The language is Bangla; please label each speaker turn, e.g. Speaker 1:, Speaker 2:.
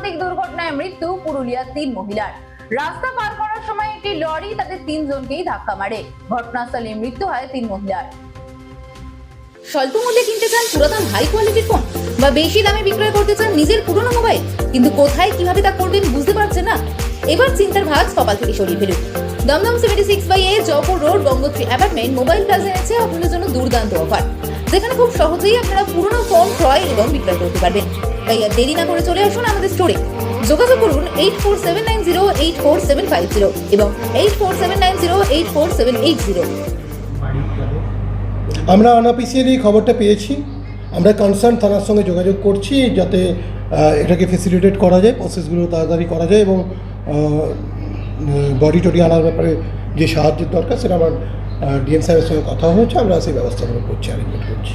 Speaker 1: মর্মান্তিক দুর্ঘটনায় মৃত্যু পুরুলিয়ার তিন মহিলার। রাস্তা পার করার সময় একটি লরি তাদের তিনজনকেই ধাক্কা মারে। ঘটনাস্থলে মৃত্যু হয় তিন মহিলার।
Speaker 2: স্বল্প মূল্যে কিনতে চান পুরাতন হাই কোয়ালিটির ফোন বা বেশি দামে বিক্রয় করতে চান নিজের পুরনো মোবাইল কিন্তু কোথায় কীভাবে তা করবেন বুঝতে পারছেন না? এবার চিন্তার ভাগ কপাল থেকে সরিয়ে ফেলুন। Dumdum seventy six by A Jaipur road Gangotri apartment mobile plaza এনেছে আপনাদের জন্য দুর্দান্ত অফার যেখানে খুব সহজেই আপনারা পুরনো ফোন ক্রয় এবং বিক্রয় করতে পারবেন। তাই আর দেরি না করে চলে আসুন আমাদের স্টোরে যোগাযোগ করুন eight four seven nine zero eight four seven five zero এবং eight four seven nine zero eight four seven eight zero
Speaker 3: আমরা আনঅফিসিয়ালি খবরটা পেয়েছি। আমরা কনসার্ন থানার সঙ্গে যোগাযোগ করছি যাতে এটাকে ফেসিলিটেট করা যায় প্রসেসগুলো তাড়াতাড়ি করা যায় এবং বডি টডি আনার ব্যাপারে যে সাহায্যের দরকার, সেটা আমার ডিএম সাহেবের সঙ্গে কথা হয়েছে। আমরা সেই ব্যবস্থাগুলো করছি অ্যারেঞ্জমেন্ট করছি।